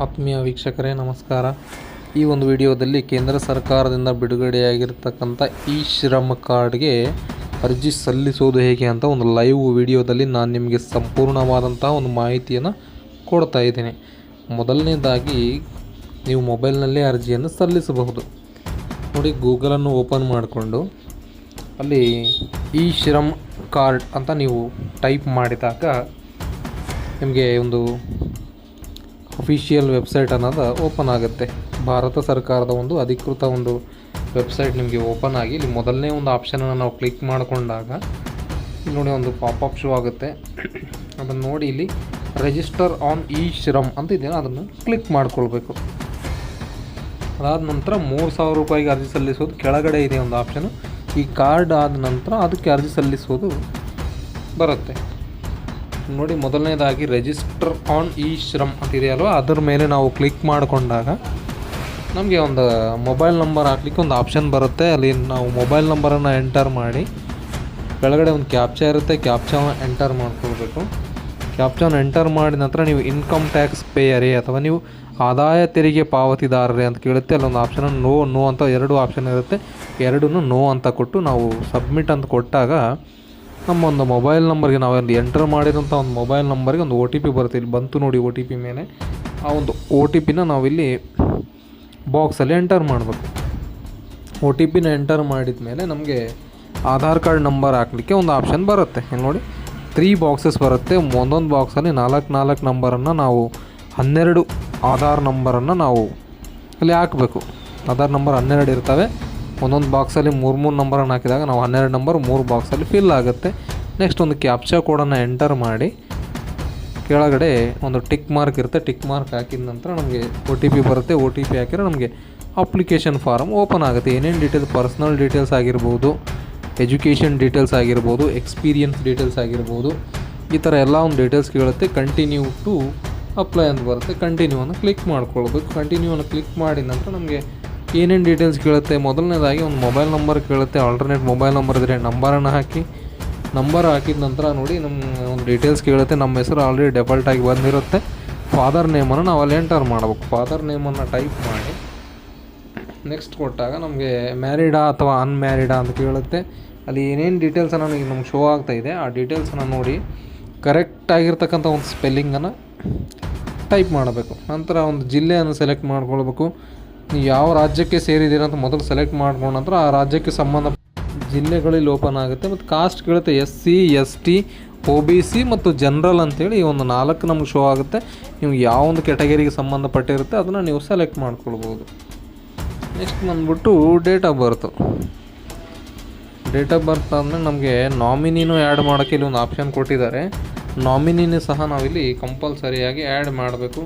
ಆತ್ಮೀಯ ವೀಕ್ಷಕರೇ, ನಮಸ್ಕಾರ. ಈ ಒಂದು ವಿಡಿಯೋದಲ್ಲಿ ಕೇಂದ್ರ ಸರ್ಕಾರದಿಂದ ಬಿಡುಗಡೆಯಾಗಿರ್ತಕ್ಕಂಥ ಇ ಶ್ರಮ ಕಾರ್ಡ್ಗೆ ಅರ್ಜಿ ಸಲ್ಲಿಸೋದು ಹೇಗೆ ಅಂತ ಒಂದು ಲೈವ್ ವಿಡಿಯೋದಲ್ಲಿ ನಾನು ನಿಮಗೆ ಸಂಪೂರ್ಣವಾದಂಥ ಒಂದು ಮಾಹಿತಿಯನ್ನು ಕೊಡ್ತಾ ಇದ್ದೀನಿ. ಮೊದಲನೇದಾಗಿ, ನೀವು ಮೊಬೈಲ್ನಲ್ಲೇ ಅರ್ಜಿಯನ್ನು ಸಲ್ಲಿಸಬಹುದು. ನೋಡಿ, ಗೂಗಲನ್ನು ಓಪನ್ ಮಾಡಿಕೊಂಡು ಅಲ್ಲಿ ಇ ಶ್ರಮ್ ಕಾರ್ಡ್ ಅಂತ ನೀವು ಟೈಪ್ ಮಾಡಿದಾಗ ನಿಮಗೆ ಒಂದು ಅಫಿಷಿಯಲ್ ವೆಬ್ಸೈಟ್ ಅನ್ನೋದು ಓಪನ್ ಆಗುತ್ತೆ. ಭಾರತ ಸರ್ಕಾರದ ಒಂದು ಅಧಿಕೃತ ಒಂದು ವೆಬ್ಸೈಟ್ ನಿಮಗೆ ಓಪನ್ ಆಗಿ ಇಲ್ಲಿ ಮೊದಲನೇ ಒಂದು ಆಪ್ಷನನ್ನು ನಾವು ಕ್ಲಿಕ್ ಮಾಡಿಕೊಂಡಾಗ ಇಲ್ಲಿ ನೋಡಿ ಒಂದು ಪಾಪಪ್ ಶೋ ಆಗುತ್ತೆ. ಅದನ್ನು ನೋಡಿ ಇಲ್ಲಿ ರಿಜಿಸ್ಟರ್ ಆನ್ ಇ ಶ್ರಮ್ ಅಂತ ಇದೆಯಲ್ಲ ಅದನ್ನು ಕ್ಲಿಕ್ ಮಾಡ್ಕೊಳ್ಬೇಕು. ಅದಾದ ನಂತರ ಮೂರು ಸಾವಿರ ರೂಪಾಯಿಗೆ ಅರ್ಜಿ ಸಲ್ಲಿಸೋದು ಕೆಳಗಡೆ ಇದೆ ಒಂದು ಆಪ್ಷನ್ ಈ ಕಾರ್ಡ್ ಆದ ನಂತರ ಅದಕ್ಕೆ ಅರ್ಜಿ ಸಲ್ಲಿಸೋದು ಬರುತ್ತೆ. ನೋಡಿ, ಮೊದಲನೇದಾಗಿ ರಿಜಿಸ್ಟರ್ ಆನ್ ಇ ಶ್ರಮ್ ಇದೆಯಲ್ವ ಅದರ ಮೇಲೆ ನಾವು ಕ್ಲಿಕ್ ಮಾಡಿಕೊಂಡಾಗ ನಮಗೆ ಒಂದು ಮೊಬೈಲ್ ನಂಬರ್ ಹಾಕ್ಲಿಕ್ಕೆ ಒಂದು ಆಪ್ಷನ್ ಬರುತ್ತೆ. ಅಲ್ಲಿ ನಾವು ಮೊಬೈಲ್ ನಂಬರನ್ನು ಎಂಟರ್ ಮಾಡಿ, ಕೆಳಗಡೆ ಒಂದು ಕ್ಯಾಪ್ಚಾ ಇರುತ್ತೆ. ಕ್ಯಾಪ್ಚಾನ ಎಂಟರ್ ಮಾಡ್ಕೊಳ್ಬೇಕು. ಕ್ಯಾಪ್ಚನ್ ಎಂಟರ್ ಮಾಡಿದ ನಂತರ ನೀವು ಇನ್ಕಮ್ ಟ್ಯಾಕ್ಸ್ ಪೇಯರೇ ಅಥವಾ ನೀವು ಆದಾಯ ತೆರಿಗೆ ಪಾವತಿದಾರರೇ ಅಂತ ಕೇಳುತ್ತೆ. ಅಲ್ಲೊಂದು ಆಪ್ಷನ್ ನೋ ನೋ ಅಂತ ಎರಡು ಆಪ್ಷನ್ ಇರುತ್ತೆ. ಎರಡನ್ನೂ ನೋ ಅಂತ ಕೊಟ್ಟು ನಾವು ಸಬ್ಮಿಟ್ ಅಂತ ಕೊಟ್ಟಾಗ ನಮ್ಮ ಒಂದು ಮೊಬೈಲ್ ನಂಬರ್ಗೆ ನಾವು ಅಲ್ಲಿ ಎಂಟರ್ ಮಾಡಿದಂಥ ಒಂದು ಮೊಬೈಲ್ ನಂಬರ್ಗೆ ಒಂದು ಒ ಟಿ ಪಿ ಬರುತ್ತೆ. ಇಲ್ಲಿ ಬಂತು ನೋಡಿ ಒ ಟಿ ಪಿ ಮೇಲೆ. ಆ ಒಂದು ಒ ಟಿ ಪಿನ ನಾವಿಲ್ಲಿ ಬಾಕ್ಸಲ್ಲಿ ಎಂಟರ್ ಮಾಡಬೇಕು. ಒ ಟಿ ಪಿನ ಎಂಟರ್ ಮಾಡಿದ ಮೇಲೆ ನಮಗೆ ಆಧಾರ್ ಕಾರ್ಡ್ ನಂಬರ್ ಹಾಕಲಿಕ್ಕೆ ಒಂದು ಆಪ್ಷನ್ ಬರುತ್ತೆ. ಇಲ್ಲಿ ನೋಡಿ, ತ್ರೀ ಬಾಕ್ಸಸ್ ಬರುತ್ತೆ. ಒಂದೊಂದು ಬಾಕ್ಸಲ್ಲಿ ನಾಲ್ಕು ನಾಲ್ಕು ನಂಬರನ್ನು ನಾವು, ಹನ್ನೆರಡು ಆಧಾರ್ ನಂಬರನ್ನು ನಾವು ಅಲ್ಲಿ ಹಾಕಬೇಕು. ಆಧಾರ್ ನಂಬರ್ ಹನ್ನೆರಡು ಇರ್ತವೆ. ಒಂದೊಂದು ಬಾಕ್ಸಲ್ಲಿ ಮೂರು ಮೂರು ನಂಬರನ್ನು ಹಾಕಿದಾಗ ನಾವು ಹನ್ನೆರಡು ನಂಬರ್ ಮೂರು ಬಾಕ್ಸಲ್ಲಿ ಫಿಲ್ ಆಗುತ್ತೆ. ನೆಕ್ಸ್ಟ್ ಒಂದು ಕ್ಯಾಪ್ಚಾ ಕೋಡನ್ನು ಎಂಟರ್ ಮಾಡಿ. ಕೆಳಗಡೆ ಒಂದು ಟಿಕ್ ಮಾರ್ಕ್ ಇರುತ್ತೆ. ಟಿಕ್ ಮಾರ್ಕ್ ಹಾಕಿದ ನಂತರ ನಮಗೆ ಒ ಟಿ ಪಿ ಬರುತ್ತೆ. ಒ ಟಿ ಪಿ ಹಾಕಿದ್ರೆ ನಮಗೆ ಅಪ್ಲಿಕೇಶನ್ ಫಾರಮ್ ಓಪನ್ ಆಗುತ್ತೆ. ಏನೇನು ಡೀಟೇಲ್ಸ್, ಪರ್ಸ್ನಲ್ ಡೀಟೇಲ್ಸ್ ಆಗಿರ್ಬೋದು, ಎಜುಕೇಷನ್ ಡೀಟೇಲ್ಸ್ ಆಗಿರ್ಬೋದು, ಎಕ್ಸ್ಪೀರಿಯನ್ಸ್ ಡೀಟೇಲ್ಸ್ ಆಗಿರ್ಬೋದು, ಈ ಥರ ಎಲ್ಲ ಒಂದು ಡೀಟೇಲ್ಸ್ ಕೇಳುತ್ತೆ. ಕಂಟಿನ್ಯೂ ಟು ಅಪ್ಲೈ ಅಂತ ಬರುತ್ತೆ. ಕಂಟಿನ್ಯೂ ಅನ್ನು ಕ್ಲಿಕ್ ಮಾಡ್ಕೊಳ್ಬೇಕು. ಕಂಟಿನ್ಯೂ ಅನ್ನು ಕ್ಲಿಕ್ ಮಾಡಿದ ನಂತರ ನಮಗೆ ಏನೇನು ಡೀಟೇಲ್ಸ್ ಕೇಳುತ್ತೆ? ಮೊದಲನೇದಾಗಿ ಒಂದು ಮೊಬೈಲ್ ನಂಬರ್ ಕೇಳುತ್ತೆ. ಆಲ್ಟರ್ನೇಟ್ ಮೊಬೈಲ್ ನಂಬರ್ ಇದ್ದರೆ ನಂಬರನ್ನು ಹಾಕಿ ನಂಬರ್ ಹಾಕಿದ ನಂತರ ನೋಡಿ ನಮ್ಮ ಒಂದು ಡೀಟೇಲ್ಸ್ ಕೇಳುತ್ತೆ. ನಮ್ಮ ಹೆಸರು ಆಲ್ರೆಡಿ ಡೆಫಾಲ್ಟ್ ಆಗಿ ಬಂದಿರುತ್ತೆ. ಫಾದರ್ ನೇಮನ್ನು ನಾವು ಅಲ್ಲಿ ಎಂಟರ್ ಮಾಡಬೇಕು. ಫಾದರ್ ನೇಮನ್ನು ಟೈಪ್ ಮಾಡಿ ನೆಕ್ಸ್ಟ್ ಕೊಟ್ಟಾಗ ನಮಗೆ ಮ್ಯಾರಿಡಾ ಅಥವಾ ಅನ್ಮ್ಯಾರಿಡಾ ಅಂತ ಕೇಳುತ್ತೆ. ಅಲ್ಲಿ ಏನೇನು ಡೀಟೇಲ್ಸನ್ನು ನನಗೆ ನಮ್ಗೆ ಶೋ ಆಗ್ತಾ ಇದೆ, ಆ ಡೀಟೇಲ್ಸನ್ನು ನೋಡಿ ಕರೆಕ್ಟ್ ಆಗಿರ್ತಕ್ಕಂಥ ಒಂದು ಸ್ಪೆಲ್ಲಿಂಗನ್ನು ಟೈಪ್ ಮಾಡಬೇಕು. ನಂತರ ಒಂದು ಜಿಲ್ಲೆಯನ್ನು ಸೆಲೆಕ್ಟ್ ಮಾಡ್ಕೊಳ್ಬೇಕು. ನೀವು ಯಾವ ರಾಜ್ಯಕ್ಕೆ ಸೇರಿದ್ದೀರ ಅಂತ ಮೊದಲು ಸೆಲೆಕ್ಟ್ ಮಾಡ್ಕೊಂಡ ನಂತರ ಆ ರಾಜ್ಯಕ್ಕೆ ಸಂಬಂಧ ಜಿಲ್ಲೆಗಳಲ್ಲಿ ಓಪನ್ ಆಗುತ್ತೆ ಮತ್ತು ಕಾಸ್ಟ್ ಕೇಳುತ್ತೆ S C S T O B C ಮತ್ತು ಜನರಲ್ ಅಂತೇಳಿ ಈ ಒಂದು ನಾಲ್ಕು ನಮ್ಗೆ ಶೋ ಆಗುತ್ತೆ. ನೀವು ಯಾವ ಒಂದು ಕೆಟಗರಿಗೆ ಸಂಬಂಧಪಟ್ಟಿರುತ್ತೆ ಅದನ್ನು ನೀವು ಸೆಲೆಕ್ಟ್ ಮಾಡ್ಕೊಳ್ಬೋದು. ನೆಕ್ಸ್ಟ್ ಬಂದ್ಬಿಟ್ಟು date of birth date of birth ಆದಮೇಲೆ ನಮಗೆ ನಾಮಿನಿನೂ ಆ್ಯಡ್ ಮಾಡೋಕ್ಕೆ ಇಲ್ಲಿ ಒಂದು ಆಪ್ಷನ್ ಕೊಟ್ಟಿದ್ದಾರೆ. ನಾಮಿನಿನೂ ಸಹ ನಾವಿಲ್ಲಿ ಕಂಪಲ್ಸರಿಯಾಗಿ ಆ್ಯಡ್ ಮಾಡಬೇಕು.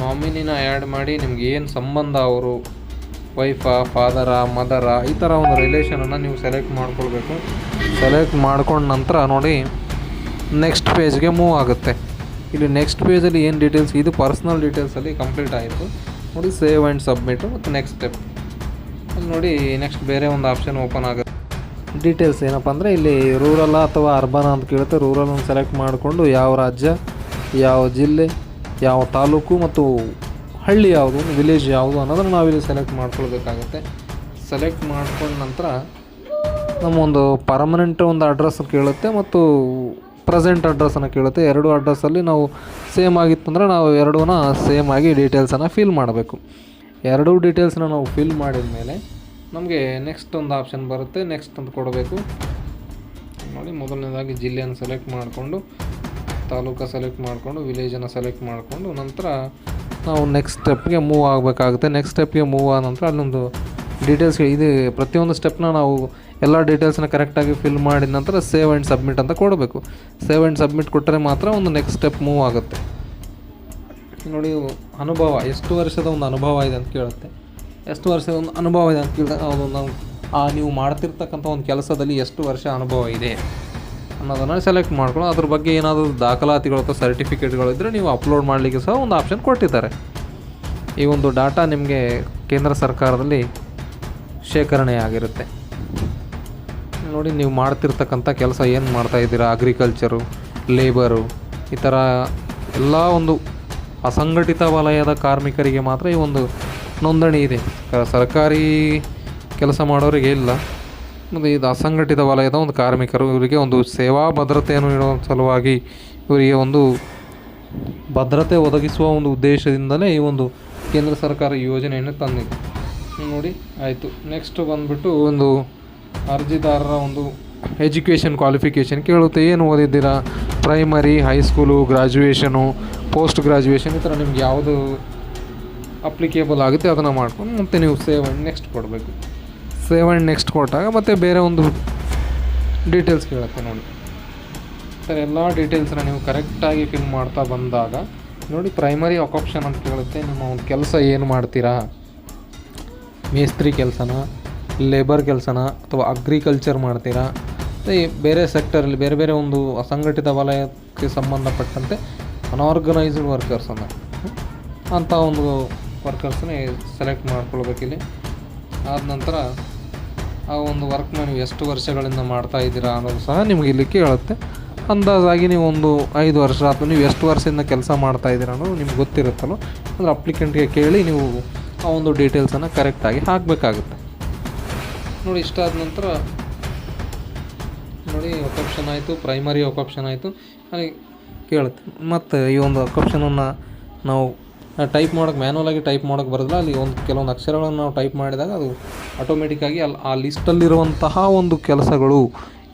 ನಾಮಿನಿನ ಆ್ಯಡ್ ಮಾಡಿ ನಿಮ್ಗೆ ಏನು ಸಂಬಂಧ ಅವರು? ವೈಫಾ ಫಾದರ ಮದರ ಈ ಥರ ಒಂದು ರಿಲೇಷನನ್ನು ನೀವು ಸೆಲೆಕ್ಟ್ ಮಾಡ್ಕೊಳ್ಬೇಕು. ಸೆಲೆಕ್ಟ್ ಮಾಡ್ಕೊಂಡ ನಂತರ ನೋಡಿ ನೆಕ್ಸ್ಟ್ ಪೇಜ್ಗೆ ಮೂವ್ ಆಗುತ್ತೆ. ಇಲ್ಲಿ ನೆಕ್ಸ್ಟ್ ಪೇಜಲ್ಲಿ ಏನು ಡೀಟೇಲ್ಸ್ ಇದು ಪರ್ಸ್ನಲ್ ಡೀಟೇಲ್ಸಲ್ಲಿ ಕಂಪ್ಲೀಟ್ ಆಯಿತು. ನೋಡಿ ಸೇವ್ ಆ್ಯಂಡ್ ಸಬ್ಮಿಟು ಮತ್ತು ನೆಕ್ಸ್ಟ್ ಸ್ಟೆಪ್ ನೋಡಿ ನೆಕ್ಸ್ಟ್ ಬೇರೆ ಒಂದು ಆಪ್ಷನ್ ಓಪನ್ ಆಗುತ್ತೆ. ಡೀಟೇಲ್ಸ್ ಏನಪ್ಪ ಅಂದರೆ ಇಲ್ಲಿ ರೂರಲ್ಲ ಅಥವಾ ಅರ್ಬನ್ ಅಂತ ಕೇಳುತ್ತೆ. ರೂರಲ್ ಸೆಲೆಕ್ಟ್ ಮಾಡಿಕೊಂಡು ಯಾವ ರಾಜ್ಯ, ಯಾವ ಜಿಲ್ಲೆ ಯಾವ ತಾಲೂಕು ಮತ್ತು ಹಳ್ಳಿ ಯಾವುದು ವಿಲೇಜ್ ಯಾವುದು ಅನ್ನೋದನ್ನು ನಾವಿಲ್ಲಿ ಸೆಲೆಕ್ಟ್ ಮಾಡ್ಕೊಳ್ಬೇಕಾಗತ್ತೆ. ಸೆಲೆಕ್ಟ್ ಮಾಡ್ಕೊಂಡ ನಂತರ ನಮ್ಮ ಒಂದು ಪರ್ಮನೆಂಟ್ ಒಂದು ಅಡ್ರೆಸ್ ಕೇಳುತ್ತೆ ಮತ್ತು ಪ್ರೆಸೆಂಟ್ ಅಡ್ರೆಸ್ಸನ್ನು ಕೇಳುತ್ತೆ. ಎರಡು ಅಡ್ರೆಸ್ಸಲ್ಲಿ ನಾವು ಸೇಮ್ ಆಗಿತ್ತು ಅಂದರೆ ನಾವು ಎರಡೂ ಸೇಮ್ ಆಗಿ ಡೀಟೇಲ್ಸನ್ನು ಫಿಲ್ ಮಾಡಬೇಕು. ಎರಡೂ ಡೀಟೇಲ್ಸನ್ನ ನಾವು ಫಿಲ್ ಮಾಡಿದ ಮೇಲೆ ನಮಗೆ ನೆಕ್ಸ್ಟ್ ಒಂದು ಆಪ್ಷನ್ ಬರುತ್ತೆ. ನೆಕ್ಸ್ಟ್ ಅಂತ ಕೊಡಬೇಕು. ನೋಡಿ, ಮೊದಲನೇದಾಗಿ ಜಿಲ್ಲೆಯನ್ನು ಸೆಲೆಕ್ಟ್ ಮಾಡಿಕೊಂಡು ತಾಲೂಕ ಸೆಲೆಕ್ಟ್ ಮಾಡಿಕೊಂಡು ವಿಲೇಜನ್ನು ಸೆಲೆಕ್ಟ್ ಮಾಡಿಕೊಂಡು ನಂತರ ನಾವು ನೆಕ್ಸ್ಟ್ ಸ್ಟೆಪ್ಗೆ ಮೂವ್ ಆಗಬೇಕಾಗುತ್ತೆ. ನೆಕ್ಸ್ಟ್ ಸ್ಟೆಪ್ಗೆ ಮೂವ್ ಆದ ನಂತರ ಅಲ್ಲೊಂದು ಡೀಟೇಲ್ಸ್ ಇದು ಪ್ರತಿಯೊಂದು ಸ್ಟೆಪ್ನ ನಾವು ಎಲ್ಲ ಡೀಟೇಲ್ಸ್ನ ಕರೆಕ್ಟಾಗಿ ಫಿಲ್ ಮಾಡಿದ ನಂತರ ಸೇವ್ ಆ್ಯಂಡ್ ಸಬ್ಮಿಟ್ ಅಂತ ಕೊಡಬೇಕು. ಸೇವ್ ಆ್ಯಂಡ್ ಸಬ್ಮಿಟ್ ಕೊಟ್ಟರೆ ಮಾತ್ರ ಒಂದು ನೆಕ್ಸ್ಟ್ ಸ್ಟೆಪ್ ಮೂವ್ ಆಗುತ್ತೆ. ನೋಡಿ, ಅನುಭವ, ಎಷ್ಟು ವರ್ಷದ ಒಂದು ಅನುಭವ ಇದೆ ಅಂತ ಕೇಳುತ್ತೆ. ಎಷ್ಟು ವರ್ಷದ ಒಂದು ಅನುಭವ ಇದೆ ಅಂತ ಕೇಳಿದಾಗ ಅದು ಆ ನೀವು ಮಾಡ್ತಿರ್ತಕ್ಕಂಥ ಒಂದು ಕೆಲಸದಲ್ಲಿ ಎಷ್ಟು ವರ್ಷ ಅನುಭವ ಇದೆ? ಅನ್ನೋದನ್ನು ಸೆಲೆಕ್ಟ್ ಮಾಡ್ಕೊಂಡು ಅದ್ರ ಬಗ್ಗೆ ಏನಾದರೂ ದಾಖಲಾತಿಗಳು ಅಥವಾ ಸರ್ಟಿಫಿಕೇಟ್ಗಳು ಇದ್ದರೆ ನೀವು ಅಪ್ಲೋಡ್ ಮಾಡಲಿಕ್ಕೆ ಸಹ ಒಂದು ಆಪ್ಷನ್ ಕೊಟ್ಟಿದ್ದಾರೆ. ಈ ಒಂದು ಡಾಟಾ ನಿಮಗೆ ಕೇಂದ್ರ ಸರ್ಕಾರದಲ್ಲಿ ಶೇಖರಣೆಯಾಗಿರುತ್ತೆ ನೋಡಿ, ನೀವು ಮಾಡ್ತಿರ್ತಕ್ಕಂಥ ಕೆಲಸ ಏನು ಮಾಡ್ತಾ ಇದ್ದೀರಾ? ಅಗ್ರಿಕಲ್ಚರು ಲೇಬರು ಈ ಥರ ಎಲ್ಲ ಒಂದು ಅಸಂಘಟಿತ ವಲಯದ ಕಾರ್ಮಿಕರಿಗೆ ಮಾತ್ರ ಈ ಒಂದು ನೋಂದಣಿ ಇದೆ. ಸರ್ಕಾರಿ ಕೆಲಸ ಮಾಡೋರಿಗೆ ಇಲ್ಲ. ಮತ್ತು ಇದು ಅಸಂಘಟಿತ ವಲಯದ ಒಂದು ಕಾರ್ಮಿಕರು, ಇವರಿಗೆ ಒಂದು ಸೇವಾ ಭದ್ರತೆಯನ್ನು ನೀಡುವ ಸಲುವಾಗಿ ಇವರಿಗೆ ಒಂದು ಭದ್ರತೆ ಒದಗಿಸುವ ಒಂದು ಉದ್ದೇಶದಿಂದಲೇ ಈ ಒಂದು ಕೇಂದ್ರ ಸರ್ಕಾರ ಯೋಜನೆಯನ್ನು ತಂದಿದೆ. ನೋಡಿ, ಆಯಿತು. ನೆಕ್ಸ್ಟ್ ಬಂದುಬಿಟ್ಟು ಒಂದು ಅರ್ಜಿದಾರರ ಒಂದು ಎಜುಕೇಷನ್ ಕ್ವಾಲಿಫಿಕೇಷನ್ ಕೇಳುತ್ತೆ. ಏನು ಓದಿದ್ದೀರಾ? Primary high school graduation post graduation ಈ ಥರ ನಿಮ್ಗೆ ಯಾವುದು ಅಪ್ಲಿಕೇಬಲ್ ಆಗುತ್ತೆ ಅದನ್ನು ಮಾಡ್ಕೊಂಡು ಮತ್ತೆ ನೀವು ಸೇವ್ ನೆಕ್ಸ್ಟ್ ಕೊಡಬೇಕು. ಸೇವ್ ನೆಕ್ಸ್ಟ್ ಕೊಟ್ಟಾಗ ಮತ್ತೆ ಬೇರೆ ಒಂದು ಡೀಟೇಲ್ಸ್ ಕೇಳುತ್ತೆ ನೋಡಿ. ಸರ್ ಎಲ್ಲ ಡೀಟೇಲ್ಸನ್ನ ನೀವು ಕರೆಕ್ಟಾಗಿ ಫಿಲ್ ಮಾಡ್ತಾ ಬಂದಾಗ, ನೋಡಿ ಪ್ರೈಮರಿ ಆಪ್ಷನ್ ಅಂತ ಕೇಳುತ್ತೆ, ನಿಮ್ಮ ಒಂದು ಕೆಲಸ ಏನು ಮಾಡ್ತೀರಾ? ಮೇಸ್ತ್ರಿ ಕೆಲಸನ ಲೇಬರ್ ಕೆಲಸನ, ಅಥವಾ ಅಗ್ರಿಕಲ್ಚರ್ ಮಾಡ್ತೀರಾ? ಬೇರೆ ಸೆಕ್ಟರಲ್ಲಿ ಬೇರೆ ಬೇರೆ ಒಂದು ಅಸಂಘಟಿತ ವಲಯಕ್ಕೆ ಸಂಬಂಧಪಟ್ಟಂತೆ ಅನ್ಆರ್ಗನೈಸ್ಡ್ ವರ್ಕರ್ಸನ್ನು ಅಂಥ ಒಂದು ವರ್ಕರ್ಸನ್ನೇ ಸೆಲೆಕ್ಟ್ ಮಾಡ್ಕೊಳ್ಬೇಕಿಲ್ಲಿ. ಆದ ನಂತರ ಆ ಒಂದು ವರ್ಕ್ನ ನೀವು ಎಷ್ಟು ವರ್ಷಗಳಿಂದ ಮಾಡ್ತಾ ಇದ್ದೀರಾ ಅನ್ನೋದು ಸಹ ನಿಮಗೆ ಇಲ್ಲಿ ಕೇಳುತ್ತೆ. ಅಂದಾಜಾಗಿ ನೀವು ಒಂದು ಐದು ವರ್ಷ ಅಥವಾ ನೀವು ಎಷ್ಟು ವರ್ಷದಿಂದ ಕೆಲಸ ಮಾಡ್ತಾ ಇದ್ದೀರಾ ಅನ್ನೋದು ನಿಮ್ಗೆ ಗೊತ್ತಿರುತ್ತಲ್ಲ ಅಂದರೆ ಅಪ್ಲಿಕೆಂಟ್ಗೆ ಕೇಳಿ ನೀವು ಆ ಒಂದು ಡೀಟೇಲ್ಸನ್ನು ಕರೆಕ್ಟಾಗಿ ಹಾಕಬೇಕಾಗುತ್ತೆ. ನೋಡಿ ಇಷ್ಟಾದ ನಂತರ ನೋಡಿ ಆಪ್ಷನ್ ಆಯಿತು ಪ್ರೈಮರಿ ಆಪ್ಷನ್ ಆಯಿತು. ಹಾಗೆ ಕೇಳುತ್ತೆ. ಮತ್ತು ಈ ಒಂದು ಆಪ್ಷನನ್ನು ನಾವು ಟೈಪ್ ಮಾಡೋಕ್ಕೆ ಮ್ಯಾನುವಲಾಗಿ ಟೈಪ್ ಮಾಡೋಕ್ಕೆ ಬರೋದಿಲ್ಲ. ಅಲ್ಲಿ ಒಂದು ಕೆಲವೊಂದು ಅಕ್ಷರಗಳನ್ನು ನಾವು ಟೈಪ್ ಮಾಡಿದಾಗ ಅದು ಆಟೋಮೆಟಿಕ್ಕಾಗಿ ಅಲ್ಲಿ ಆ ಲಿಸ್ಟಲ್ಲಿರುವಂತಹ ಒಂದು ಕೆಲಸಗಳು,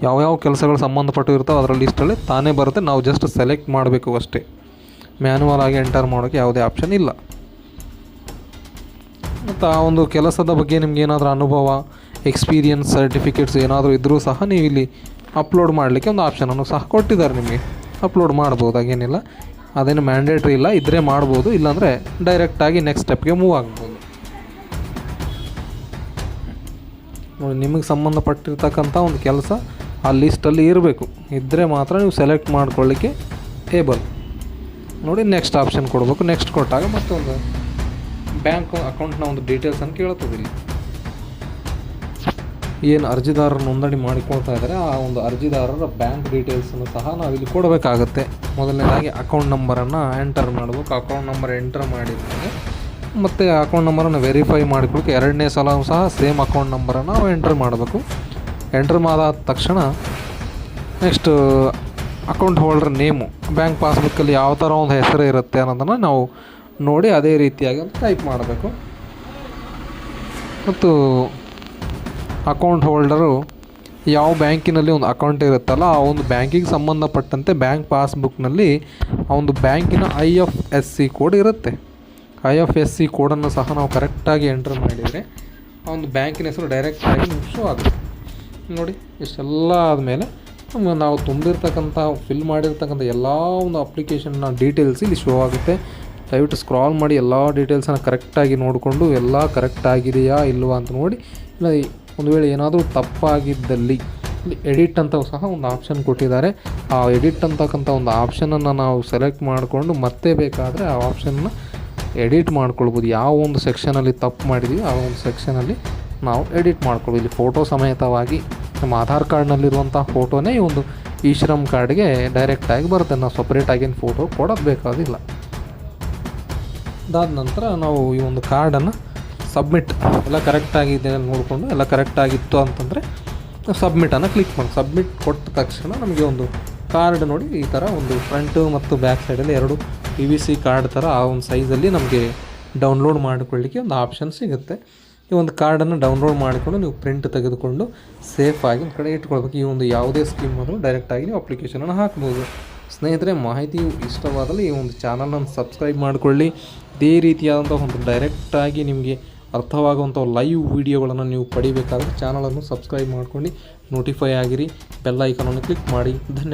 ಯಾವ್ಯಾವ ಕೆಲಸಗಳು ಸಂಬಂಧಪಟ್ಟು ಇರ್ತಾವೆ ಅದರ ಲಿಸ್ಟಲ್ಲಿ ತಾನೇ ಬರುತ್ತೆ. ನಾವು ಜಸ್ಟ್ ಸೆಲೆಕ್ಟ್ ಮಾಡಬೇಕು ಅಷ್ಟೇ. ಮ್ಯಾನುವಲ್ ಆಗಿ ಎಂಟರ್ ಮಾಡೋಕ್ಕೆ ಯಾವುದೇ ಆಪ್ಷನ್ ಇಲ್ಲ. ಮತ್ತು ಆ ಒಂದು ಕೆಲಸದ ಬಗ್ಗೆ ನಿಮ್ಗೆ ಏನಾದರೂ ಅನುಭವ ಎಕ್ಸ್ಪೀರಿಯನ್ಸ್ ಸರ್ಟಿಫಿಕೇಟ್ಸ್ ಏನಾದರೂ ಇದ್ದರೂ ಸಹ ನೀವು ಇಲ್ಲಿ ಅಪ್ಲೋಡ್ ಮಾಡಲಿಕ್ಕೆ ಒಂದು ಆಪ್ಷನನ್ನು ಸಹ ಕೊಟ್ಟಿದ್ದಾರೆ ನಿಮಗೆ. ಅಪ್ಲೋಡ್ ಮಾಡ್ಬೋದು, ಹಾಗೇನಿಲ್ಲ. ಅದೇನು ಮ್ಯಾಂಡೇಟ್ರಿ ಇಲ್ಲ ಇದ್ದರೆ ಮಾಡ್ಬೋದು, ಇಲ್ಲಾಂದರೆ ಡೈರೆಕ್ಟಾಗಿ ನೆಕ್ಸ್ಟ್ ಸ್ಟೆಪ್ಗೆ ಮೂವ್ ಆಗ್ಬೋದು. ನೋಡಿ, ನಿಮಗೆ ಸಂಬಂಧಪಟ್ಟಿರ್ತಕ್ಕಂಥ ಒಂದು ಕೆಲಸ ಆ ಲಿಸ್ಟಲ್ಲಿ ಇರಬೇಕು. ಇದ್ದರೆ ಮಾತ್ರ ನೀವು ಸೆಲೆಕ್ಟ್ ಮಾಡ್ಕೊಳ್ಳಿಕ್ಕೆ ಏಬಲ್ ನೋಡಿ ನೆಕ್ಸ್ಟ್ ಆಪ್ಷನ್ ಕೊಡಬೇಕು ನೆಕ್ಸ್ಟ್ ಕೊಟ್ಟಾಗ ಮತ್ತೊಂದು ಬ್ಯಾಂಕ್ ಅಕೌಂಟ್ನ ಒಂದು ಡೀಟೇಲ್ಸನ್ನು ಕೇಳ್ತದೆ ಇಲ್ಲಿ ಏನು ಅರ್ಜಿದಾರರು ನೋಂದಣಿ ಮಾಡಿಕೊಳ್ತಾ ಇದ್ದಾರೆ, ಆ ಒಂದು ಅರ್ಜಿದಾರರ ಬ್ಯಾಂಕ್ ಡೀಟೇಲ್ಸನ್ನು ಸಹ ನಾವಿಲ್ಲಿ ಕೊಡಬೇಕಾಗುತ್ತೆ. ಮೊದಲನೇದಾಗಿ ಅಕೌಂಟ್ ನಂಬರನ್ನು ಎಂಟರ್ ಮಾಡಬೇಕು. ಅಕೌಂಟ್ ನಂಬರ್ ಎಂಟರ್ ಮಾಡಿದ್ಮೇಲೆ ಮತ್ತು ಅಕೌಂಟ್ ನಂಬರನ್ನು ವೆರಿಫೈ ಮಾಡಿಕೊಳ್ಳಕ್ಕೆ ಎರಡನೇ ಸಲ ಸಹ ಸೇಮ್ ಅಕೌಂಟ್ ನಂಬರನ್ನು ನಾವು ಎಂಟ್ರ್ ಮಾಡಬೇಕು. ಎಂಟ್ರ್ ಮಾಡಾದ ತಕ್ಷಣ next account holder name bank ಪಾಸ್ಬುಕ್ಕಲ್ಲಿ ಯಾವ ಥರ ಒಂದು ಹೆಸರು ಇರುತ್ತೆ ಅನ್ನೋದನ್ನು ನಾವು ನೋಡಿ ಅದೇ ರೀತಿಯಾಗಿ ಟೈಪ್ ಮಾಡಬೇಕು. ಮತ್ತು ಅಕೌಂಟ್ ಹೋಲ್ಡರು ಯಾವ ಬ್ಯಾಂಕಿನಲ್ಲಿ ಒಂದು ಅಕೌಂಟ್ ಇರುತ್ತಲ್ಲ, ಆ ಒಂದು ಬ್ಯಾಂಕಿಗೆ ಸಂಬಂಧಪಟ್ಟಂತೆ ಬ್ಯಾಂಕ್ ಪಾಸ್ಬುಕ್ನಲ್ಲಿ ಆ ಒಂದು ಬ್ಯಾಂಕಿನ I F S C code ಇರುತ್ತೆ. ಐ ಎಫ್ ಎಸ್ ಸಿ ಕೋಡನ್ನು ಸಹ ನಾವು ಕರೆಕ್ಟಾಗಿ ಎಂಟ್ರ್ ಮಾಡಿದರೆ ಆ ಒಂದು ಬ್ಯಾಂಕಿನ ಹೆಸರು ಡೈರೆಕ್ಟಾಗಿ ಶೋ ಆಗುತ್ತೆ. ನೋಡಿ, ಇಷ್ಟೆಲ್ಲ ಆದಮೇಲೆ ನಾವು ತುಂಬಿರ್ತಕ್ಕಂಥ ಫಿಲ್ ಮಾಡಿರ್ತಕ್ಕಂಥ ಎಲ್ಲ ಒಂದು ಅಪ್ಲಿಕೇಶನ್ನ ಡೀಟೇಲ್ಸ್ ಇಲ್ಲಿ ಶೋ ಆಗುತ್ತೆ. ದಯವಿಟ್ಟು ಸ್ಕ್ರಾಲ್ ಮಾಡಿ ಎಲ್ಲ ಡೀಟೇಲ್ಸನ್ನು ಕರೆಕ್ಟಾಗಿ ನೋಡಿಕೊಂಡು, ಎಲ್ಲ ಕರೆಕ್ಟ್ ಆಗಿದೆಯಾ ಇಲ್ವಾ ಅಂತ ನೋಡಿ, ಇಲ್ಲ ಒಂದು ವೇಳೆ ಏನಾದರೂ ತಪ್ಪಾಗಿದ್ದಲ್ಲಿ ಎಡಿಟ್ ಅಂತ ಸಹ ಒಂದು ಆಪ್ಷನ್ ಕೊಟ್ಟಿದ್ದಾರೆ. ಆ ಎಡಿಟ್ ಅಂತಕ್ಕಂಥ ಒಂದು ಆಪ್ಷನನ್ನು ನಾವು ಸೆಲೆಕ್ಟ್ ಮಾಡಿಕೊಂಡು ಮತ್ತೆ ಬೇಕಾದರೆ ಆ ಆಪ್ಷನ್ನ ಎಡಿಟ್ ಮಾಡ್ಕೊಳ್ಬೋದು. ಯಾವ ಒಂದು ಸೆಕ್ಷನಲ್ಲಿ ತಪ್ಪು ಮಾಡಿದ್ದೀವಿ ಆ ಒಂದು ಸೆಕ್ಷನಲ್ಲಿ ನಾವು ಎಡಿಟ್ ಮಾಡ್ಕೊಳ್ಬೋದು. ಇಲ್ಲಿ ಫೋಟೋ ಸಮೇತವಾಗಿ ನಮ್ಮ ಆಧಾರ್ ಕಾರ್ಡ್ನಲ್ಲಿರುವಂಥ ಫೋಟೋನೇ ಈ ಒಂದು ಈ ಶ್ರಮ್ ಕಾರ್ಡ್ಗೆ ಡೈರೆಕ್ಟಾಗಿ ಬರುತ್ತೆ. ನಾವು ಸಪ್ರೇಟಾಗಿ ಫೋಟೋ ಕೊಡೋದು ಬೇಕಾದಿಲ್ಲ. ಅದಾದ ನಂತರ ನಾವು ಈ ಒಂದು ಕಾರ್ಡನ್ನು ಸಬ್ಮಿಟ್ ಎಲ್ಲ ಕರೆಕ್ಟಾಗಿದೆ ನೋಡಿಕೊಂಡು ಎಲ್ಲ ಕರೆಕ್ಟಾಗಿತ್ತು ಅಂತಂದರೆ ಸಬ್ಮಿಟನ್ನು ಕ್ಲಿಕ್ ಮಾಡಿ ಸಬ್ಮಿಟ್ ಕೊಟ್ಟ ತಕ್ಷಣ ನಮಗೆ ಒಂದು ಕಾರ್ಡ್ ನೋಡಿ ಈ ಥರ ಒಂದು ಫ್ರಂಟು ಮತ್ತು ಬ್ಯಾಕ್ ಸೈಡಲ್ಲಿ ಎರಡು ಪಿ ವಿ ಸಿ ಕಾರ್ಡ್ ಥರ ಆ ಒಂದು ಸೈಜಲ್ಲಿ ನಮಗೆ ಡೌನ್ಲೋಡ್ ಮಾಡಿಕೊಳ್ಳಿಕ್ಕೆ ಒಂದು ಆಪ್ಷನ್ ಸಿಗುತ್ತೆ. ಈ ಒಂದು ಕಾರ್ಡನ್ನು ಡೌನ್ಲೋಡ್ ಮಾಡಿಕೊಂಡು ನೀವು ಪ್ರಿಂಟ್ ತೆಗೆದುಕೊಂಡು ಸೇಫಾಗಿ ಒಂದು ಕಡೆ ಇಟ್ಕೊಳ್ಬೇಕು. ಈ ಒಂದು ಯಾವುದೇ ಸ್ಕೀಮ್ ಆದರೂ ಡೈರೆಕ್ಟಾಗಿ ನೀವು ಅಪ್ಲಿಕೇಶನನ್ನು ಹಾಕ್ಬೋದು. ಸ್ನೇಹಿತರೆ, ಮಾಹಿತಿಯು ಇಷ್ಟವಾದಲ್ಲಿ ಈ ಒಂದು ಚಾನಲನ್ನು ಸಬ್ಸ್ಕ್ರೈಬ್ ಮಾಡಿಕೊಳ್ಳಿ. ಇದೇ ರೀತಿಯಾದಂಥ ಒಂದು ಡೈರೆಕ್ಟಾಗಿ ನಿಮಗೆ ಅರ್ಥವಾಗುವಂಥ ಲೈವ್ ವಿಡಿಯೋಗಳನ್ನು ನೀವು ಪಡಿಬೇಕಾದ್ರೆ ಚಾನಲನ್ನು ಸಬ್ಸ್ಕ್ರೈಬ್ ಮಾಡ್ಕೊಂಡು ನೋಟಿಫೈ ಆಗಿರಿ ಬೆಲ್ ಐಕನನ್ನು ಕ್ಲಿಕ್ ಮಾಡಿ. ಧನ್ಯವಾದ.